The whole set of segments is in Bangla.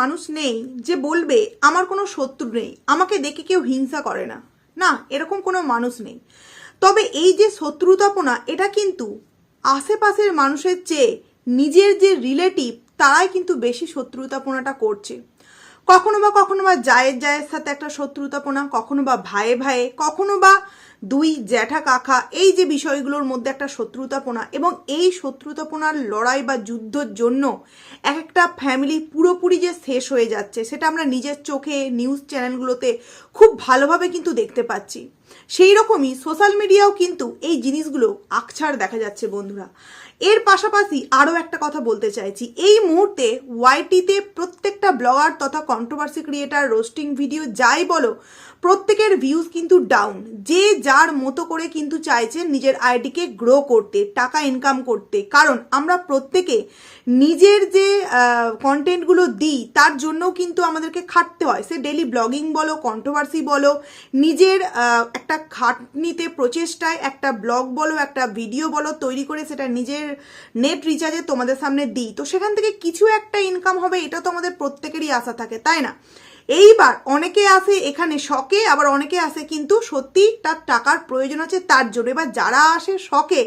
মানুষ নেই যে বলবে, আমার কোনো শত্রু নেই, আমাকে দেখে কেউ হিংসা করে না। না, এরকম কোনো মানুষ নেই। তবে এই যে শত্রুতাপনা, এটা কিন্তু আশেপাশের মানুষের চেয়ে নিজের যে রিলেটিভ তারাই কিন্তু বেশি শত্রুতাপনাটা করছে। কখনো বা কখনো বা জায়ের জায়ের সাথে একটা শত্রুতাপনা কখনো বা ভাইয়ে ভাইয়ে কখনো বা দুই জ্যাঠা কাকা, এই যে বিষয়গুলোর মধ্যে একটা শত্রুতাপনা এবং এই শত্রুতাপনার লড়াই বা যুদ্ধর জন্য এক একটা ফ্যামিলি পুরোপুরি যে শেষ হয়ে যাচ্ছে, সেটা আমরা নিজের চোখে নিউজ চ্যানেলগুলোতে খুব ভালোভাবে কিন্তু দেখতে পাচ্ছি। সেই রকমই সোশ্যাল মিডিয়াও কিন্তু এই জিনিসগুলো আকছাড় দেখা যাচ্ছে বন্ধুরা। এর পাশাপাশি আরও একটা কথা বলতে চাইছি। এই মুহূর্তে ওয়াইটিতে প্রত্যেকটা ব্লগার তথা কন্ট্রোভার্সি ক্রিয়েটার রোস্টিং ভিডিও যাই বলো, প্রত্যেকের ভিউজ কিন্তু ডাউন যে যার মতো করে কিন্তু চাইছে নিজের আইডিকে গ্রো করতে, টাকা ইনকাম করতে। কারণ আমরা প্রত্যেকে নিজের যে কন্টেন্টগুলো দিই, তার জন্যও কিন্তু আমাদেরকে খাটতে হয়। সে ডেলি ব্লগিং বলো কন্ট্রোভার্সি বলো, নিজের একটা খাটনিতে প্রচেষ্টায় একটা ব্লগ বলো, একটা ভিডিও বলো, তৈরি করে সেটা নিজের নেট রিচার্জে তোমাদের সামনে দিই। তো সেখান থেকে কিছু একটা ইনকাম হবে, এটা তো আমাদের প্রত্যেকেরই আশা থাকে, তাই না? এইবার অনেকে আসে এখানে শখে আবার অনেকে আসে কিন্তু সত্যি তার টাকার প্রয়োজন আছে তার জন্য। এবার যারা আসে শখে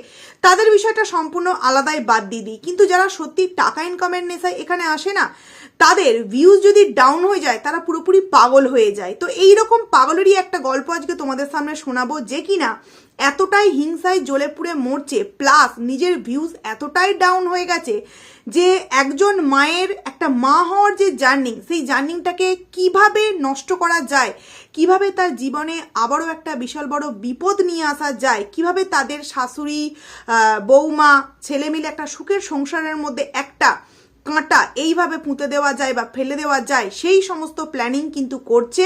তাদের বিষয়টা সম্পূর্ণ আলাদাই বাদ দিয়ে দিই। কিন্তু যারা সত্যি টাকা ইনকামের নেশায় এখানে আসে না, তাদের ভিউজ যদি ডাউন হয়ে যায়, তারা পুরোপুরি পাগল হয়ে যায়। তো এই রকম পাগলেরই একটা গল্প আজকে তোমাদের সামনে শোনাবো যে কিনা এতটাই হিংসায় জ্বলে পুড়ে মরছে প্লাস নিজের ভিউজ এতটাই ডাউন হয়ে গেছে যে একজন মায়ের একটা মা হওয়ার যে জার্নিং সেই জার্নিংটাকে কীভাবে নষ্ট করা যায়, কীভাবে তার জীবনে আবারও একটা বিশাল বড় বিপদ নিয়ে আসা যায়, কীভাবে তাদের শাশুড়ি বৌমা ছেলে মিলে একটা সুখের সংসারের মধ্যে একটা কাঁটা এইভাবে পুঁতে দেওয়া যায় বা ফেলে দেওয়া যায়, সেই সমস্ত প্ল্যানিং কিন্তু করছে।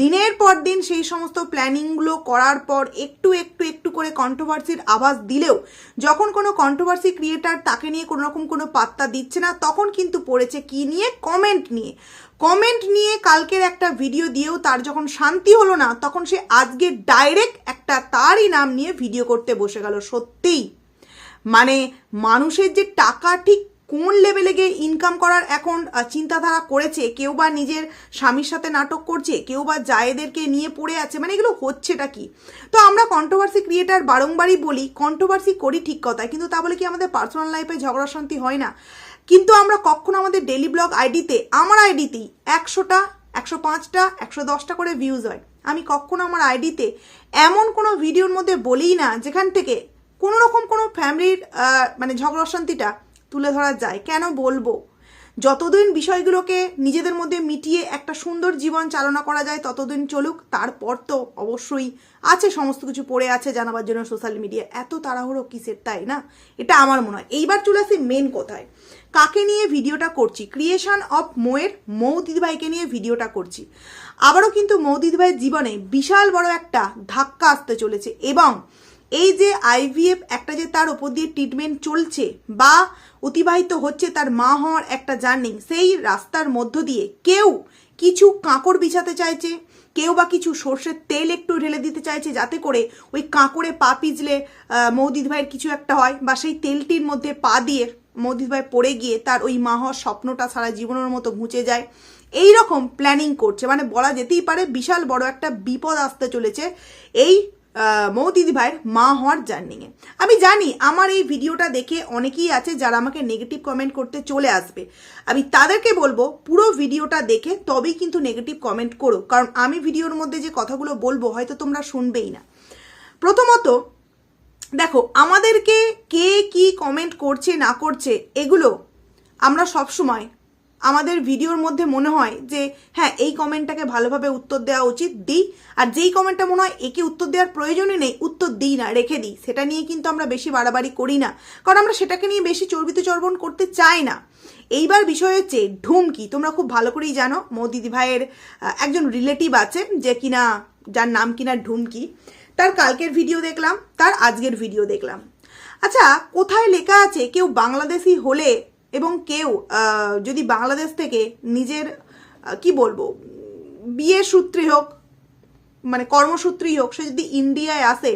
দিনের পর দিন সেই সমস্ত প্ল্যানিংগুলো করার পর একটু একটু একটু করে কন্ট্রোভার্সির আভাস দিলেও, যখন কোনো কন্ট্রোভার্সি ক্রিয়েটার তাকে নিয়ে কোনো রকম কোনো পাত্তা দিচ্ছে না, তখন কিন্তু পড়েছে কি নিয়ে? কমেন্ট নিয়ে। কমেন্ট নিয়ে কালকের একটা ভিডিও দিয়েও তার যখন শান্তি হলো না, তখন সে আজকে ডাইরেক্ট একটা তারই নাম নিয়ে ভিডিও করতে বসে গেল, সত্যিই। মানে মানুষের যে টাকা ঠিক কোন লেভেলে গিয়ে ইনকাম করার এখন চিন্তাধারা করেছে? কেউ বা নিজের স্বামীর সাথে নাটক করছে? কেউ বা জায়েদেরকে নিয়ে পড়ে আছে? মানে এগুলো হচ্ছেটা কি? তো আমরা কন্ট্রোভার্সি ক্রিয়েটার বারংবারই বলি কন্ট্রোভার্সি করি ঠিক কথা কিন্তু তা বলে কি আমাদের পার্সোনাল লাইফে ঝগড়া শান্তি হয় না? কিন্তু আমরা কখনো আমাদের ডেলি ব্লগ আইডিতে আমার আইডিতেই একশোটা, একশো পাঁচটা, একশো দশটা করে ভিউজ হয়। আমি কখনো আমার আইডিতে এমন কোনো ভিডিওর মধ্যে বলিই না যেখান থেকে কোনো রকম কোনো ফ্যামিলির মানে ঝগড়া অশান্তিটা তুলে ধরা যায়। কেন বলব? যতদিন বিষয়গুলোকে নিজেদের মধ্যে মিটিয়ে একটা সুন্দর জীবন চালনা করা যায়, ততদিন চলুক। তারপর তো অবশ্যই আছে সমস্ত কিছু পড়ে আছে জানাবার জন্য সোশ্যাল মিডিয়া। এত তাড়াহুড়ো কিসের তাই না? এটা আমার মনে হয়। এইবার চলে আসি মেন কোথায়। কাকে নিয়ে ভিডিওটা করছি? ক্রিয়েশন অফ মোয়ের মৌ দিদিভাইকে নিয়ে ভিডিওটা করছি। আবারও কিন্তু মৌ দিদিভাইয়ের জীবনে বিশাল বড় একটা ধাক্কা আসতে চলেছে এবং এই যে আইভিএফ একটা যে তার ওপর দিয়ে ট্রিটমেন্ট চলছে বা অতিবাহিত হচ্ছে তার মা হওয়ার একটা জার্নি। সেই রাস্তার মধ্য দিয়ে কেউ কিছু কাঁকড় বিছাতে চাইছে, কেউ বা কিছু সর্ষের তেল একটু ঢেলে দিতে চাইছে যাতে করে ওই কাঁকড়ে পা পিজলে মৌদিদ ভাইয়ের কিছু একটা হয় বা সেই তেলটির মধ্যে পা দিয়ে মৌদিদ ভাই পড়ে গিয়ে তার ওই মা হওয়ার স্বপ্নটা সারা জীবনের মতো ঘুচে যায়। এই রকম প্ল্যানিং করছে। মানে বলা যেতেই পারে বিশাল বড় একটা বিপদ আসতে চলেছে। এই আহ, মৌ দিদি ভাইয়ের মা হওয়ার জার্নিংয়ে আমি জানি আমার এই ভিডিওটা দেখে অনেকেই আছে যারা আমাকে নেগেটিভ কমেন্ট করতে চলে আসবে। আমি তাদেরকে বলব পুরো ভিডিওটা দেখে তবেই কিন্তু নেগেটিভ কমেন্ট করো। কারণ আমি ভিডিওর মধ্যে যে কথাগুলো বলব হয়তো তোমরা শুনবেই না। প্রথমত দেখো আমাদেরকে কে কি কমেন্ট করছে না করছে এগুলো আমরা সব সময় আমাদের ভিডিওর মধ্যে মনে হয় যে হ্যাঁ এই কমেন্টটাকে ভালোভাবে উত্তর দেওয়া উচিত, দিই। আর যেই কমেন্টটা মনে হয় একে উত্তর দেওয়ার প্রয়োজনই নেই, উত্তর দিই না, রেখে দিই। সেটা নিয়ে কিন্তু আমরা বেশি বাড়াবাড়ি করি না। কারণ আমরা সেটাকে নিয়ে বেশি চর্বিত চর্বণ করতে চাই না। এইবার বিষয় হচ্ছে ঢুমকি। তোমরা খুব ভালো করেই জানো দিদি ভাইয়ের একজন রিলেটিভ আছে যে কিনা, যার নাম কিনা ঢুমকি। তার কালকের ভিডিও দেখলাম, তার আজকের ভিডিও দেখলাম। আচ্ছা কোথায় লেখা আছে, কেউ বাংলাদেশি হলে এবং কেউ যদি বাংলাদেশ থেকে নিজের কি বলব বিয়ে সূত্রে হোক মানে কর্মসূত্রেই হোক, সে যদি ইন্ডিয়ায় আসে,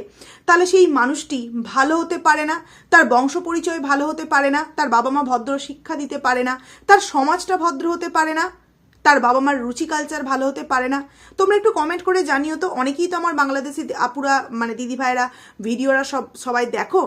তাহলে সেই মানুষটি ভালো হতে পারে না, তার বংশ পরিচয় ভালো হতে পারে না, তার বাবা মা ভদ্র শিক্ষা দিতে পারে না, তার সমাজটা ভদ্র হতে পারে না তার বাবা মার রুচি কালচার ভালো হতে পারে না। তোমরা একটু কমেন্ট করে জানিও তো, অনেকেই তো আমার বাংলাদেশি আপুরা মানে দিদি ভাইরা ভিডিওরা সব, সবাই দেখো।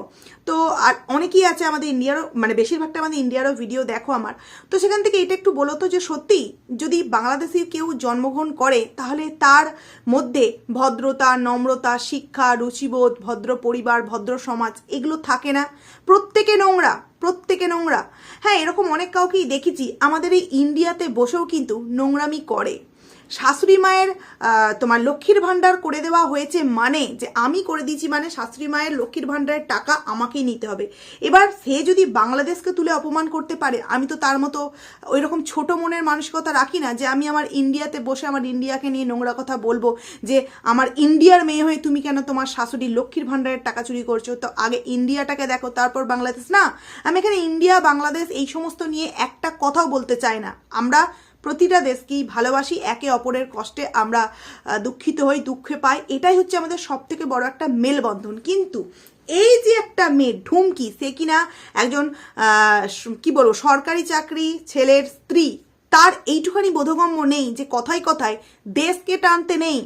তো আর অনেকেই আছে আমাদের ইন্ডিয়ারও মানে বেশিরভাগটা আমাদের ইন্ডিয়ারও ভিডিও দেখো আমার। তো সেখান থেকে এটা একটু বলো তো যে সত্যি যদি বাংলাদেশি কেউ জন্মগ্রহণ করে, তাহলে তার মধ্যে ভদ্রতা, নম্রতা, শিক্ষা, রুচিবোধ, ভদ্র পরিবার, ভদ্র সমাজ, এগুলো থাকে না। প্রত্যেকে নোংরা প্রত্যেকে নোংরা। হ্যাঁ এরকম অনেক কাউকেই দেখেছি। আমাদের এই ইন্ডিয়াতে বসেও কিন্তু নোংরামি করে। শাশুড়ি মায়ের তোমার লক্ষ্মীর ভাণ্ডার করে দেওয়া হয়েছে মানে যে আমি করে দিয়েছি মানে শাশুড়ি মায়ের লক্ষ্মীর ভাণ্ডারের টাকা আমাকেই নিতে হবে। এবার সে যদি বাংলাদেশকে তুলে অপমান করতে পারে, আমি তো তার মতো ওই রকম ছোট মনের মানসিকতা রাখি না, যে আমি আমার ইন্ডিয়াতে বসে আমার ইন্ডিয়াকে নিয়ে নোংরা কথা বলব, যে আমার ইন্ডিয়ার মেয়ে হয়ে তুমি কেন তোমার শাশুড়ি লক্ষ্মীর ভাণ্ডারের টাকা চুরি করছ? তো আগে ইন্ডিয়াটাকে দেখো, তারপর বাংলাদেশ। না, আমি এখানে ইন্ডিয়া, বাংলাদেশ এই সমস্ত নিয়ে একটা কথাও বলতে চাই না। আমরা প্রতিটা দেশকেই ভালোবাসি, একে অপরের কষ্টে আমরা দুঃখিত হই, দুঃখে পাই। এটাই হচ্ছে আমাদের সব থেকে বড় একটা মেলবন্ধন। কিন্তু এই যে একটা মেয়ে ঢুমকি, সে কিনা একজন কি বলব, সরকারি চাকরি ছেলের স্ত্রী, তার এইটুখানি বোধগম্য নেই যে কথায় কথায় দেশকে টানতে নেই।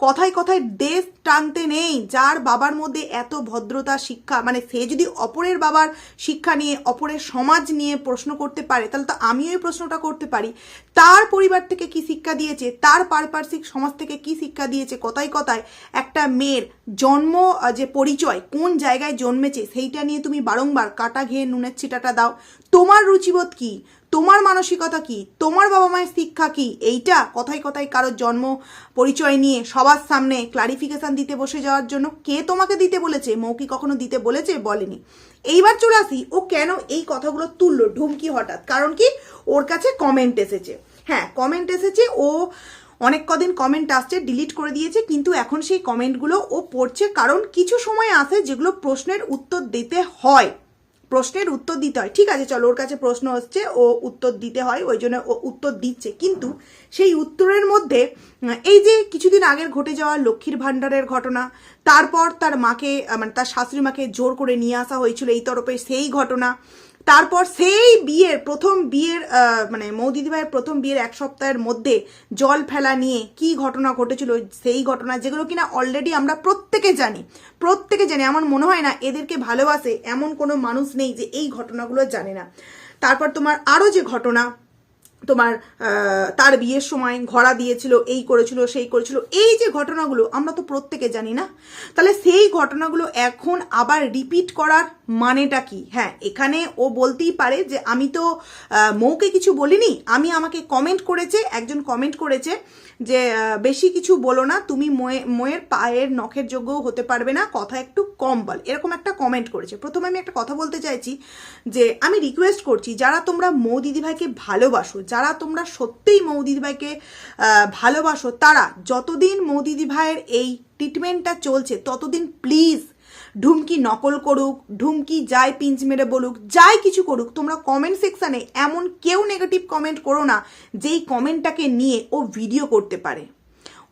কথায় কথায় দেশ টানতে নেই, যার বাবার মধ্যে এত ভদ্রতা শিক্ষা মানে সে যদি অপরের বাবার শিক্ষা নিয়ে, অপরের সমাজ নিয়ে প্রশ্ন করতে পারে, তাহলে তো আমিও এই প্রশ্নটা করতে পারি। তার পরিবার থেকে কি শিক্ষা দিয়েছে? তার পারিপার্শ্বিক সমাজ থেকে কি শিক্ষা দিয়েছে? কথায় কথায় একটা মেয়ের জন্ম যে পরিচয়, কোন জায়গায় জন্মেছে, সেইটা নিয়ে তুমি বারংবার কাটা ঘেয়ে নুনের ছিটাটা দাও। তোমার রুচিবোধ কি? তোমার মানসিকতা কি? তোমার বাবা মায়ের শিক্ষা কি? এইটা কথায় কথায় কারোর জন্ম পরিচয় নিয়ে সবার সামনে ক্লারিফিকেশান দিতে বসে যাওয়ার জন্য কে তোমাকে দিতে বলেছে? মৌকি কখনো দিতে বলেছে? বলেনি। এইবার চলে আসি, ও কেন এই কথাগুলো তুললো ঢুমকি হঠাৎ? কারণ কি? ওর কাছে কমেন্ট এসেছে। হ্যাঁ কমেন্ট এসেছে, ও অনেক কদিন কমেন্ট আসছে ডিলিট করে দিয়েছে, কিন্তু এখন সেই কমেন্টগুলো ও পড়ছে। কারণ কিছু সময় আসে যেগুলো প্রশ্নের উত্তর দিতে হয়। প্রশ্নের উত্তর দিতে হয়। ঠিক আছে, চলো, ওর কাছে প্রশ্ন হচ্ছে ও উত্তর দিতে হয়, ওই জন্য ও উত্তর দিচ্ছে। কিন্তু সেই উত্তরের মধ্যে এই যে কিছুদিন আগের ঘটে যাওয়া লক্ষ্মীর ভাণ্ডারের ঘটনা, তারপর তার মাকে মানে তার শাশুড়ি মাকে জোর করে নিয়ে আসা হয়েছিল এই তরফে সেই ঘটনা তারপর সেই বিয়ের, প্রথম বিয়ের মানে মৌদিদি ভাইয়ের প্রথম বিয়ের এক সপ্তাহের মধ্যে জল ফেলা নিয়ে কি ঘটনা ঘটেছিল, সেই ঘটনা যেগুলো কিনা অলরেডি আমরা প্রত্যেকে জানি। প্রত্যেকে জানি, আমার মনে হয় না এদেরকে ভালোবাসে এমন কোনো মানুষ নেই যে এই ঘটনাগুলো জানে না। তারপর তোমার আরও যে ঘটনা তোমার তার বিয়ের সময় ঘোড়া দিয়েছিল, এই করেছিল, সেই করেছিল। এই যে ঘটনাগুলো আমরা তো প্রত্যেকে জানি না। তাহলে সেই ঘটনাগুলো এখন আবার রিপিট করার মানেটা কি? হ্যাঁ এখানে ও বলতেই পারে যে আমি তো মৌকে কিছু বলিনি। আমি আমাকে কমেন্ট করেছে, একজন কমেন্ট করেছে। যে বেশি কিছু বলো না, তুমি ময়ে- ময়ের পায়ের নখের যোগ্য হতে পারবে না, কথা একটু কম বল। এরকম একটা কমেন্ট করেছে। প্রথমে আমি একটা কথা বলতে চাইছি যে, আমি রিকোয়েস্ট করছি, যারা তোমরা মৌ দিদিভাইকে ভালোবাসো, যারা তোমরা সত্যিই মৌ দিদিভাইকে ভালোবাসো, তারা যতদিন মৌ দিদিভাইয়ের এই ট্রিটমেন্টটা চলছে, ততদিন প্লিজ ঢুমকি নকল করুক, ঢুমকি যাই পিঞ্চ মেরে বলুক, যাই কিছু করুক, তোমরা কমেন্ট সেকশানে এমন কেউ নেগেটিভ কমেন্ট করো না, যেই কমেন্টটাকে নিয়ে ও ভিডিও করতে পারে।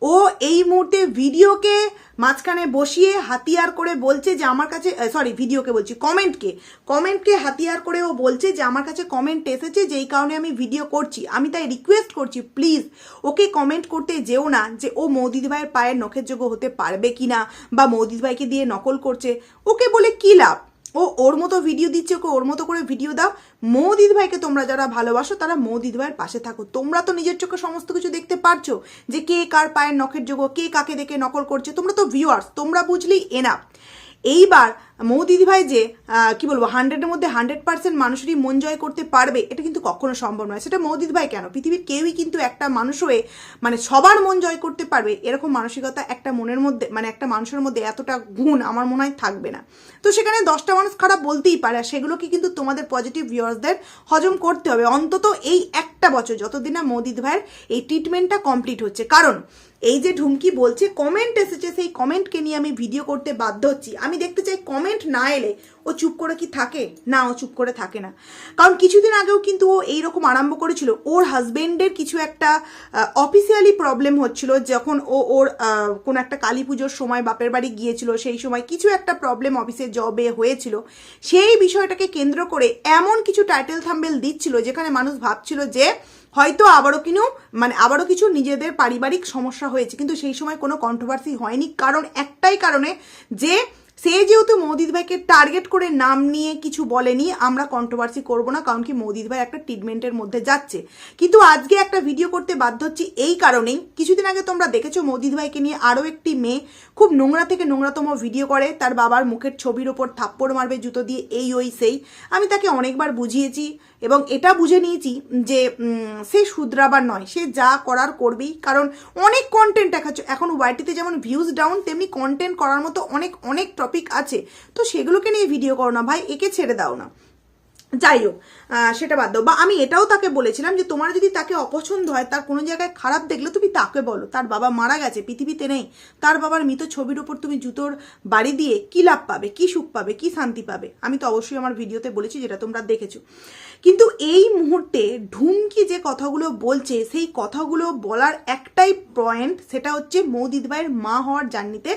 ও এই মুহূর্তে ভিডিওকে মাঝখানে বসিয়ে হাতিয়ার করে বলছে যে আমার কাছে সরি ভিডিওকে বলছি, কমেন্টকে। কমেন্টকে হাতিয়ার করে ও বলছে যে আমার কাছে কমেন্ট এসেছে যেই কারণে আমি ভিডিও করছি। আমি তাই রিকোয়েস্ট করছি প্লিজ ওকে কমেন্ট করতে যেও না যে ও মৌদিদি ভাইয়ের পায়ের নখের যোগ্য হতে পারবে কি না বা মৌদিদি ভাইকে দিয়ে নকল করছে। ওকে বলে কী লাভ? ও ওর মতো ভিডিও দিচ্ছে, ওকে ওর মতো করে ভিডিও দাও। মৌ ভাইকে তোমরা যারা ভালোবাসো, তারা মৌ ভাইয়ের পাশে থাকো। তোমরা তো নিজের চোখে সমস্ত কিছু দেখতে পারছ যে কে কার পায়ের নখের যোগ্য কে কাকে দেখে নকল করছে। তোমরা তো ভিউয়ার্স তোমরা বুঝলেই এনা এইবার মৌ দিদিভাই যে কি বলব হান্ড্রেডের মধ্যে হান্ড্রেড পার্সেন্ট মানুষেরই মন জয় করতে পারবে, এটা কিন্তু কখনো সম্ভব নয়। সেটা মৌ দিদিভাই কেন? পৃথিবীর কেউই কিন্তু একটা মানুষ হয়ে মানে সবার মন জয় করতে পারবে, এরকম মানসিকতা একটা মনের মধ্যে মানে একটা মানুষের মধ্যে এতটা গুণ আমার মনে হয় থাকবে না। তো সেখানে দশটা মানুষ খারাপ বলতেই পারে, আর সেগুলোকে কিন্তু তোমাদের পজিটিভ ভিউয়ার্সদের হজম করতে হবে। অন্তত এই একটা বছর, যতদিন না মোদি ভাইয়ের এই ট্রিটমেন্টটা কমপ্লিট হচ্ছে। কারণ, এই যে ঢুমকি বলছে কমেন্ট এসেছে, সেই কমেন্টকে নিয়ে আমি ভিডিও করতে বাধ্য হচ্ছি। আমি দেখতে চাই কমেন্ট না এলে ও চুপ করে কি থাকে? না, ও চুপ করে থাকে না। কারণ কিছুদিন আগেও কিন্তু ও এইরকম আরম্ভ করেছিল। ওর হাজবেন্ডের কিছু একটা অফিসিয়ালি প্রবলেম হচ্ছিল যখন ও ওর কোনো একটা কালী পুজোর সময় বাপের বাড়ি গিয়েছিল, সেই সময় কিছু একটা প্রবলেম অফিসে জবে হয়েছিল। সেই বিষয়টাকে কেন্দ্র করে এমন কিছু টাইটেল থাম্বেল দিচ্ছিল যেখানে মানুষ ভাবছিল যে হয়তো আবারও কিনু মানে আবারও কিছু নিজেদের পারিবারিক সমস্যা হয়েছে। কিন্তু সেই সময় কোনো কন্ট্রোভার্সি হয়নি। কারণ একটাই কারণে যে সে যেহেতু মৌদিদ ভাইকে টার্গেট করে নাম নিয়ে কিছু বলেনি, আমরা কন্ট্রোভার্সি করব না, কারণ কি মৌদিদ ভাই একটা ট্রিটমেন্টের মধ্যে যাচ্ছে। কিন্তু আজকে একটা ভিডিও করতে বাধ্য হচ্ছি এই কারণেই। কিছুদিন আগে তোমরা দেখেছ মৌদিদ ভাইকে নিয়ে আরও একটি মেয়ে খুব নোংরা থেকে নোংরাতম ভিডিও করে। তার বাবার মুখের ছবির ওপর থাপ্পড় মারবে জুতো দিয়ে, এই ওই সেই। আমি তাকে অনেকবার বুঝিয়েছি। এবং এটা বুঝে নিয়েছি যে সে শুধরাবার নয়, সে যা করার করবেই। কারণ অনেক কন্টেন্ট দেখাচ্ছে, এখন ওয়াইটিতে যেমন ভিউজ ডাউন তেমনি কন্টেন্ট করার মতো অনেক অনেক টপিক আছে। তো সেগুলোকে নিয়ে ভিডিও করো না, ভাই, একে ছেড়ে দাও না। যাই হোক সেটা বাদ দাও। বা আমি এটাও তাকে বলেছিলাম যে তোমার যদি তাকে অপছন্দ হয়, তার কোনো জায়গায় খারাপ দেখলে তুমি তাকে বলো। তার বাবা মারা গেছে, পৃথিবীতে নেই। তার বাবার মৃত ছবির ওপর তুমি জুতোর বাড়ি দিয়ে কি লাভ পাবে, কি সুখ পাবে, কি শান্তি পাবে? আমি তো অবশ্যই আমার ভিডিওতে বলেছি যেটা তোমরা দেখেছ। কিন্তু এই মুহূর্তে ঢুমকি যে কথাগুলো বলছে, সেই কথাগুলো বলার একটাই পয়েন্ট সেটা হচ্ছে মৌদিদ ভাইয়ের মা হওয়ার জার্নিতে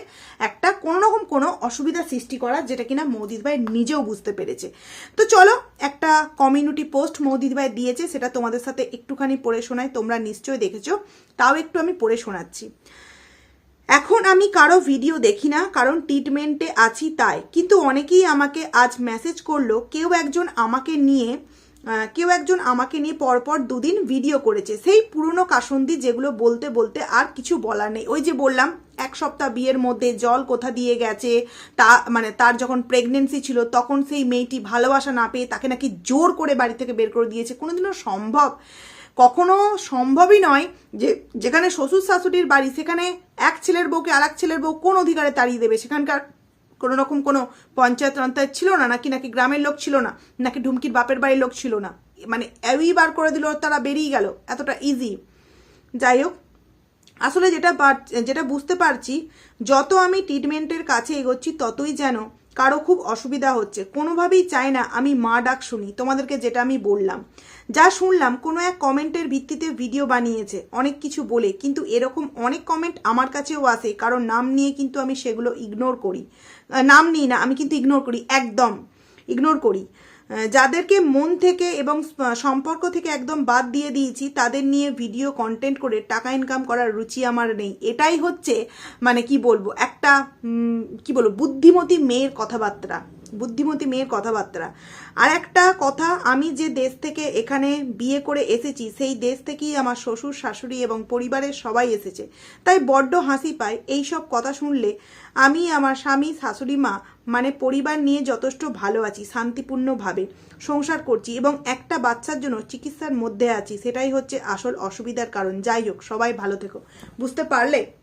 একটা কোনো রকম কোনো অসুবিধা সৃষ্টি করা, যেটা কিনা মৌদিদ ভাই নিজেও বুঝতে পেরেছে। তো চলো একটা কমিউনিটি পোস্ট মৌদিদিভাই দিয়েছে, সেটা তোমাদের সাথে একটুখানি পড়ে শোনায় তোমরা নিশ্চয়ই দেখেছ। তাও একটু আমি পড়ে শোনাচ্ছি। এখন আমি কারও ভিডিও দেখি না, কারণ ট্রিটমেন্টে আছি তাই। কিন্তু অনেকেই আমাকে আজ মেসেজ করল, কেউ একজন আমাকে নিয়ে কেউ একজন আমাকে নিয়ে পরপর দুদিন ভিডিও করেছে। সেই পুরনো কাসন্দি যেগুলো বলতে বলতে আর কিছু বলার নেই। ওই যে বললাম, এক সপ্তাহ বিয়ের মধ্যে জল কোথা দিয়ে গেছে, তা মানে তার যখন প্রেগনেন্সি ছিল, তখন সেই মেয়েটি ভালোবাসা না পেয়ে তাকে নাকি জোর করে বাড়ি থেকে বের করে দিয়েছে। কোনোদিনও সম্ভব, কখনো সম্ভবই নয় যে যেখানে শ্বশুর শাশুড়ির বাড়ি, সেখানে এক ছেলের বউকে আর এক ছেলের বউ কোন অধিকারে তাড়িয়ে দেবে। সেখানকার কোনো রকম কোনো পঞ্চায়েত টঞ্চায়েত ছিল না, নাকি নাকি গ্রামের লোক ছিল না, নাকি ঢুমকির বাপের বাড়ির লোক ছিল না। মানে এই বার করে দিল, তারা বেরিয়ে গেল, এতটা ইজি যাই হোক, আসলে যেটা যেটা বুঝতে পারছি, যত আমি ট্রিটমেন্টের কাছে এগোচ্ছি, ততই যেন কারও খুব অসুবিধা হচ্ছে। কোনোভাবেই চাই না আমি মা ডাক শুনি, তোমাদেরকে যেটা আমি বললাম। যা শুনলাম, কোনো এক কমেন্টের ভিত্তিতে ভিডিও বানিয়েছে, অনেক কিছু বলে, কিন্তু এরকম অনেক কমেন্ট আমার কাছেও আসে কারণ নাম নিয়ে কিন্তু আমি সেগুলো ইগনোর করি। নাম নিই না, আমি কিন্তু ইগনোর করি, একদম ইগনোর করি। যাদেরকে মন থেকে এবং সম্পর্ক থেকে একদম বাদ দিয়ে দিয়েছি, তাদের নিয়ে ভিডিও কন্টেন্ট করে টাকা ইনকাম করার রুচি আমার নেই। এটাই হচ্ছে মানে কি বলব, একটা কি বলব, বুদ্ধিমতী মেয়ের কথাবার্তা। বুদ্ধিমতী মেয়ের কথাবার্তা। আর একটা কথা, আমি যে দেশ থেকে এখানে বিয়ে করে এসেছি, সেই দেশ থেকেই আমার শ্বশুর, শাশুড়ি এবং পরিবারের সবাই এসেছে। তাই বড্ড হাসি পায় এই সব কথা শুনলে। আমি আমার স্বামী, শাশুড়ি, মা মানে পরিবার নিয়ে যথেষ্ট ভালো আছি, শান্তিপূর্ণভাবে সংসার করছি এবং একটা বাচ্চার জন্য চিকিৎসার মধ্যে আছি, সেটাই হচ্ছে আসল অসুবিধার কারণ। যাই হোক, সবাই ভালো থেকো। বুঝতে পারলে?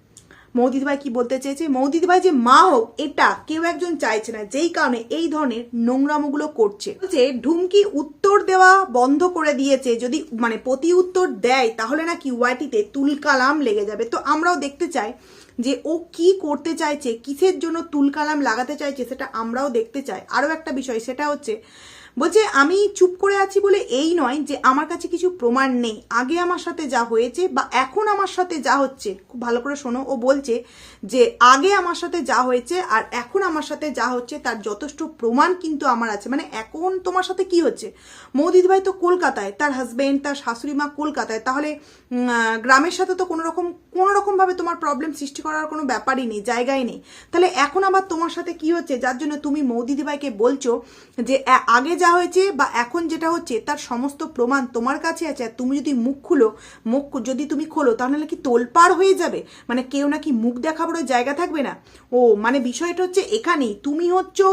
মৌদিদ ভাই কি বলতে চেয়েছে? মৌদিদ ভাই যে মা হোক, এটা কেউ একজন চাইছে না। যেই কারণে এই ধরনের নোংরামগুলো করছে। যে ঢুমকি উত্তর দেওয়া বন্ধ করে দিয়েছে। যদি মানে প্রতি উত্তর দেয়, তাহলে নাকি ওয়াইটিতে তুলকালাম লেগে যাবে। তো আমরাও দেখতে চাই যে ও কি করতে চাইছে, কিসের জন্য তুলকালাম লাগাতে চাইছে, সেটা আমরাও দেখতে চাই। আরও একটা বিষয়, সেটা হচ্ছে বলছে, আমি চুপ করে আছি বলে এই নয় যে আমার কাছে কিছু প্রমাণ নেই। আগে আমার সাথে যা হয়েছে বা এখন আমার সাথে যা হচ্ছে। খুব ভালো করে শোনো, ও বলছে যে আগে আমার সাথে যা হয়েছে আর এখন আমার সাথে যা হচ্ছে তার যথেষ্ট প্রমাণ কিন্তু আমার আছে। মানে এখন তোমার সাথে কি হচ্ছে? মৌদিদ ভাই তো কলকাতায়, তার হাজবেন্ড তার শাশুড়ি মা কলকাতায়। তাহলে গ্রামের সাথে তো কোনো রকম, কোনো রকমভাবে তোমার প্রবলেম সৃষ্টি করার কোনো ব্যাপারই নেই জায়গায় নেই। তাহলে এখন আবার তোমার সাথে কি হচ্ছে? যার জন্য তুমি মৌদিদি ভাইকে বলছো যে আগে যা হয়েছে বা এখন যেটা হচ্ছে তার সমস্ত প্রমাণ তোমার কাছে আছে আর তুমি যদি মুখ খুলো, মুখ যদি তুমি খোলো, তাহলে নাকি তোলপাড় হয়ে যাবে। মানে কেউ নাকি মুখ দেখাবারও জায়গা থাকবে না। ও মানে বিষয়টা হচ্ছে এখানেই। তুমি হচ্ছে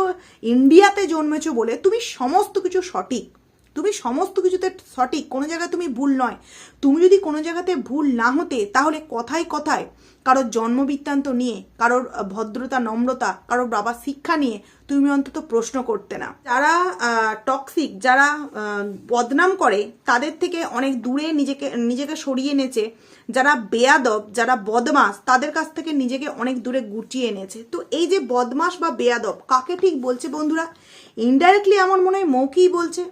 ইন্ডিয়াতে জন্মেছো বলে তুমি সমস্ত কিছু সঠিক। তুমি সমস্ত কিছুতে সঠিক, কোনো জায়গায় তুমি ভুল নয়। তুমি যদি কোনো জায়গাতে ভুল না হতে, তাহলে কথায় কথায় কারোর জন্মবৃত্তান্ত নিয়ে, কারোর ভদ্রতা, নম্রতা, কারোর বাবার শিক্ষা নিয়ে তুমি অন্তত প্রশ্ন করতে না। যারা টক্সিক যারা বদনাম করে, তাদের থেকে অনেক দূরে নিজেকে নিজেকে সরিয়ে এনেছে। যারা বেয়াদব, যারা বদমাস, তাদের কাছ থেকে নিজেকে অনেক দূরে গুটিয়ে এনেছে। তো এই যে বদমাস বা বেয়াদব, কাকে ঠিক বলছে বন্ধুরা? ইনডাইরেক্টলি আমার মনে হয় মৌকেই বলছে।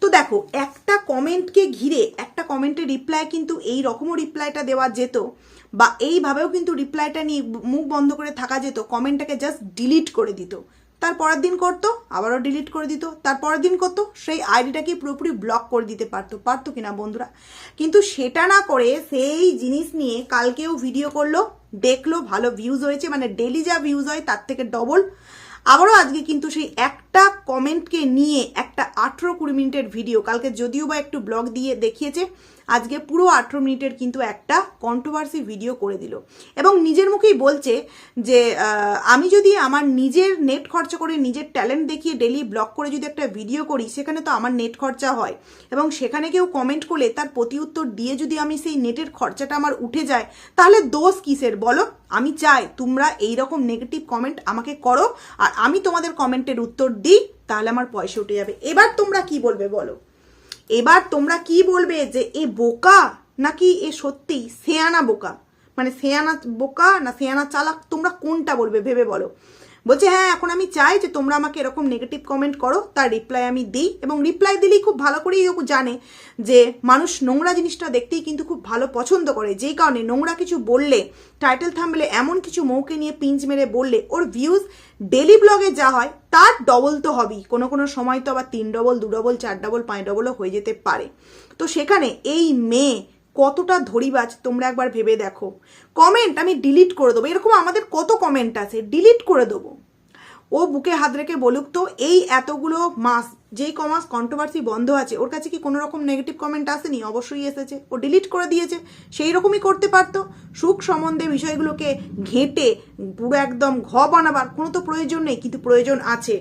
তো দেখো, একটা কমেন্টকে ঘিরে, একটা কমেন্টের রিপ্লাই কিন্তু এই রকমও রিপ্লাইটা দেওয়া যেত বা এইভাবেও কিন্তু রিপ্লাইটা নিয়ে মুখ বন্ধ করে থাকা যেত কমেন্টটাকে জাস্ট ডিলিট করে দিত। তার পরের দিন করতো, আবারও ডিলিট করে দিত, তার পরের দিন করতো, সেই আইডিটাকে পুরোপুরি ব্লক করে দিতে পারতো পারতো কিনা বন্ধুরা? কিন্তু সেটা না করে সেই জিনিস নিয়ে কালকেও ভিডিও করল, দেখল, ভালো ভিউজ হয়েছে মানে ডেলি যা ভিউজ হয় তার থেকে ডবল আবারও আজকে কিন্তু সেই একটা কমেন্টকে নিয়ে একটা আঠেরো কুড়ি মিনিটের ভিডিও কালকে যদিও বা একটু ব্লগ দিয়ে দেখিয়েছে আজকে পুরো আঠেরো মিনিটের কিন্তু একটা কন্ট্রোভার্সি ভিডিও করে দিল। এবং নিজের মুখেই বলছে যে আমি যদি আমার নিজের নেট খরচা করে নিজের ট্যালেন্ট দেখিয়ে ডেলি ব্লগ করে যদি একটা ভিডিও করি, সেখানে তো আমার নেট খরচা হয়। এবং সেখানে কেউ কমেন্ট করলে তার প্রতি উত্তর দিয়ে যদি আমি সেই নেটের খরচাটা আমার উঠে যায়, তাহলে দোষ কিসের? বলো, আমি চাই তোমরা এই রকম নেগেটিভ কমেন্ট আমাকে করো, আর আমি তোমাদের কমেন্টের উত্তর দিই, তাহলে আমার পয়সা উঠে যাবে। এবার তোমরা কি বলবে বলো? এবার তোমরা কি বলবে যে এ বোকা নাকি এ সত্যি সেয়ানা বোকা? মানে সেয়ানা বোকা না সেয়ানা চালাক তোমরা কোনটা বলবে ভেবে বলো। বলছে হ্যাঁ এখন আমি চাই যে তোমরা আমাকে এরকম নেগেটিভ কমেন্ট করো, তার রিপ্লাই আমি দিই এবং রিপ্লাই দিলেই খুব ভালো করেই ও জানে যে মানুষ নোংরা জিনিসটা দেখতেই কিন্তু খুব ভালো পছন্দ করে। যেই কারণে নোংরা কিছু বললে টাইটেল থামলে, এমন কিছু মৌকে নিয়ে পিঞ্চ মেরে বললে, ওর ভিউজ ডেলি ব্লগে যা হয়, তার ডবল তো হবেই। কোনো কোনো সময় তো আবার তিন ডবল দু ডবল চার ডবল পাঁচ ডবলও হয়ে যেতে পারে। তো সেখানে এই মেয়ে কতটা ধরিবাজ তোমরা একবার ভেবে দেখো। কমেন্ট আমি ডিলিট করে দেবো। এরকম আমাদের কত কমেন্ট আছে ডিলিট করে দেবো। ও বুকে হাত রেখে বলুক তো, এই এতগুলো মাস যেই কমার্স কন্ট্রোভার্সি বন্ধ আছে, ওর কাছে কি কোনো রকম নেগেটিভ কমেন্ট আসেনি? অবশ্যই এসেছে। ও ডিলিট করে দিয়েছে। সেই রকমই করতে পারতো। সুখ সম্বন্ধে বিষয়গুলোকে ঘেঁটে পুরো একদম ঘ বানাবার কোনো তো প্রয়োজন নেই, কিন্তু প্রয়োজন আছে।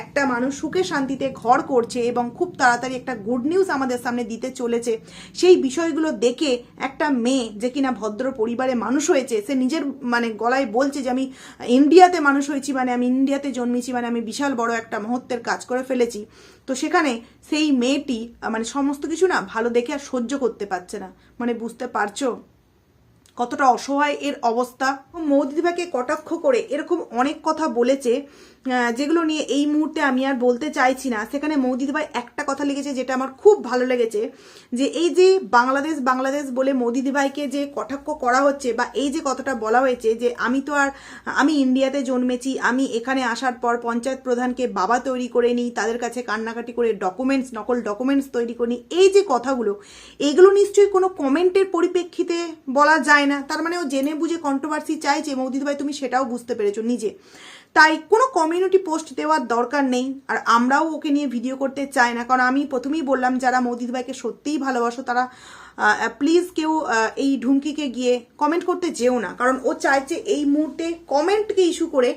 একটা মানুষ সুখে শান্তিতে ঘর করছে এবং খুব তাড়াতাড়ি একটা গুড নিউজ আমাদের সামনে দিতে চলেছে। সেই বিষয়গুলো দেখে একটা মেয়ে যে কিনা ভদ্র পরিবারে মানুষ হয়েছে, সে নিজের মানে গলায় বলছে যে, আমি ইন্ডিয়াতে মানুষ হয়েছি মানে আমি ইন্ডিয়াতে জন্মেছি মানে আমি বিশাল বড় একটা মহত্বের কাজ করে ফেলেছি। তো সেখানে সেই মেয়েটি মানে সমস্ত কিছু না ভালো দেখে আর সহ্য করতে পারছে না। মানে বুঝতে পারছ? কতটা অসহায় এর অবস্থা। মৌদিদিভাইকে কটাক্ষ করে এরকম অনেক কথা বলেছে যেগুলো নিয়ে এই মুহূর্তে আমি আর বলতে চাইছি না, সেখানে মৌদিদিভাই একটা কথা লিখেছে যেটা আমার খুব ভালো লেগেছে, যে এই যে বাংলাদেশ বাংলাদেশ বলে মোদিদিভাইকে যে কটাক্ষ করা হচ্ছে বা এই যে কথাটা বলা হয়েছে যে আমি তো আর, আমি ইন্ডিয়াতে জন্মেছি, আমি এখানে আসার পর পঞ্চায়েত প্রধানকে বাবা তৈরি করে নিই, তাদের কাছে কান্নাকাটি করে ডকুমেন্টস নকল ডকুমেন্টস তৈরি করে নিই, এই যে কথাগুলো, এইগুলো নিশ্চয়ই কোনো কমেন্টের পরিপ্রেক্ষিতে বলা যায় না। তার মানে ও জেনে বুঝে কন্ট্রোভার্সি চাইছে মৌদিদিভাই তুমি সেটাও বুঝতে পেরেছ নিজে। তাই কোনো কমিউনিটি পোস্ট দেওয়ার দরকার নেই। আর আমরাও ওকে নিয়ে ভিডিও করতে চাই না। কারণ আমি প্রথমেই বললাম, যারা মৌদিদিভাইকে সত্যিই ভালোবাসো, তারা প্লিজ কেউ এই ঢুমকিকে গিয়ে কমেন্ট করতে যেও না। কারণ ও চাইছে এই মুহূর্তে কমেন্টকে ইস্যু করে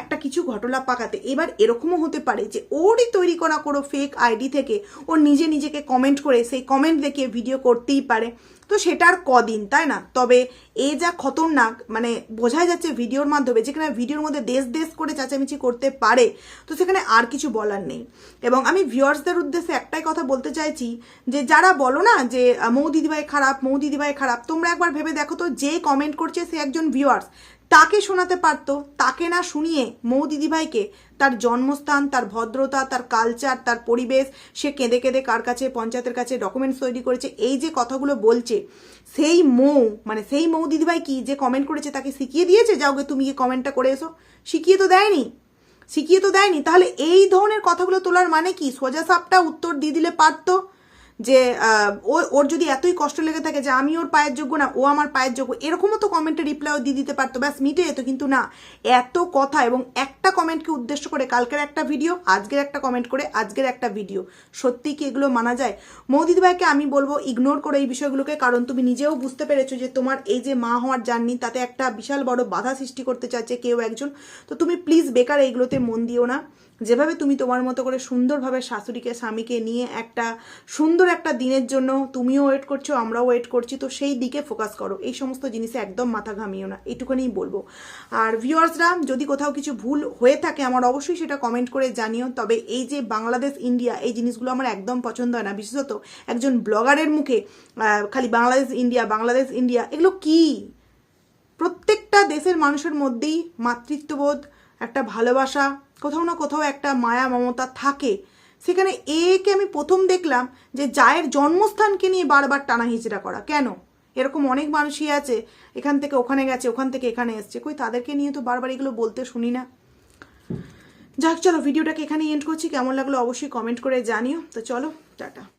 একটা কিছু ঘটনা পাকাতে। এবার এরকমও হতে পারে যে ওরই তৈরি করা কোনো ফেক আইডি থেকে ও নিজে নিজেকে কমেন্ট করে সেই কমেন্ট দেখিয়ে ভিডিও করতেই পারে। তো সেটার কদিন, তাই না? তবে এ যা খতরনাক মানে বোঝাই যাচ্ছে ভিডিওর মাধ্যমে যেখানে ভিডিওর মধ্যে দেশ দেশ করে চাচামিচি করতে পারে, তো সেখানে আর কিছু বলার নেই। এবং আমি ভিউয়ার্সদের উদ্দেশ্যে একটাই কথা বলতে চাইছি যে যারা বলো না যে মৌ দিদিভাই খারাপ, মৌ দিদিভাই খারাপ, তোমরা একবার ভেবে দেখো তো যে কমেন্ট করছে সে একজন ভিউয়ার্স তাকে শোনাতে পারতো, তাকে না শুনিয়ে মৌ দিদিভাইকে তার জন্মস্থান, তার ভদ্রতা, তার কালচার তার পরিবেশ, সে কেঁদে কেঁদে কার কাছে, পঞ্চায়েতের কাছে ডকুমেন্টস তৈরি করেছে, এই যে কথাগুলো বলছে, সেই মৌ মানে সেই মৌ দিদিভাই কি যে কমেন্ট করেছে তাকে শিখিয়ে দিয়েছে? যাও গে, তুমি গিয়ে কমেন্টটা করে এসো। শিখিয়ে তো দেয়নি। শিখিয়ে তো দেয়নি। তাহলে এই ধরনের কথাগুলো তোলার মানে কি? সোজা সাপটা উত্তর দিয়ে দিলে পারতো? যে ও, ওর যদি এতই কষ্ট লেগে থাকে যে আমি ওর পায়ের যোগ্য না, ও আমার পায়ের যোগ্য, এরকমও তো কমেন্টে রিপ্লাইও দিয়ে দিতে পারতো। ব্যাস, মিটে যেত কিন্তু না। এত কথা এবং একটা কমেন্টকে উদ্দেশ্য করে কালকের একটা ভিডিও আজকের একটা কমেন্ট করে আজকের একটা ভিডিও সত্যি কি এগুলো মানা যায়? মৌদিদি ভাইকে আমি বলব ইগনোর করে এই বিষয়গুলোকে, কারণ তুমি নিজেও বুঝতে পেরেছ যে তোমার এই যে মা হওয়ার জার্নি তাতে একটা বিশাল বড় বাধা সৃষ্টি করতে চাচ্ছে কেউ একজন। তো তুমি প্লিজ বেকার এইগুলোতে মন দিও না। যেভাবে তুমি তোমার মতো করে সুন্দরভাবে শাশুড়িকে, স্বামীকে নিয়ে একটা সুন্দর একটা দিনের জন্য তুমিও ওয়েট করছ, আমরাও ওয়েট করছি, তো সেই দিকে ফোকাস করো। এই সমস্ত জিনিসে একদম মাথা ঘামিও না। এইটুকুনিই বলব। আর ভিউয়ার্সরা যদি কোথাও কিছু ভুল হয়ে থাকে, আমার অবশ্যই সেটা কমেন্ট করে জানিও। তবে এই যে বাংলাদেশ ইন্ডিয়া এই জিনিসগুলো আমার একদম পছন্দ হয় না। বিশেষত একজন ব্লগারের মুখে খালি বাংলাদেশ ইন্ডিয়া বাংলাদেশ ইন্ডিয়া এগুলো কি? প্রত্যেকটা দেশের মানুষের মধ্যেই মাতৃত্ববোধ, একটা ভালোবাসা কোথাও না কোথাও একটা মায়া মমতা থাকে। সেখানে একে আমি প্রথম দেখলাম যে জায়ের জন্মস্থানকে নিয়ে বারবার টানা হিচড়া করা। কেন? এরকম অনেক মানুষই আছে, এখান থেকে ওখানে গেছে, ওখান থেকে এখানে এসছে। কই, তাদেরকে নিয়ে তো বারবার এগুলো বলতে শুনি না। যাক, চলো, ভিডিওটাকে এখানে এন্ড করছি। কেমন লাগল অবশ্যই কমেন্ট করে জানিও। তো চলো, টাটা।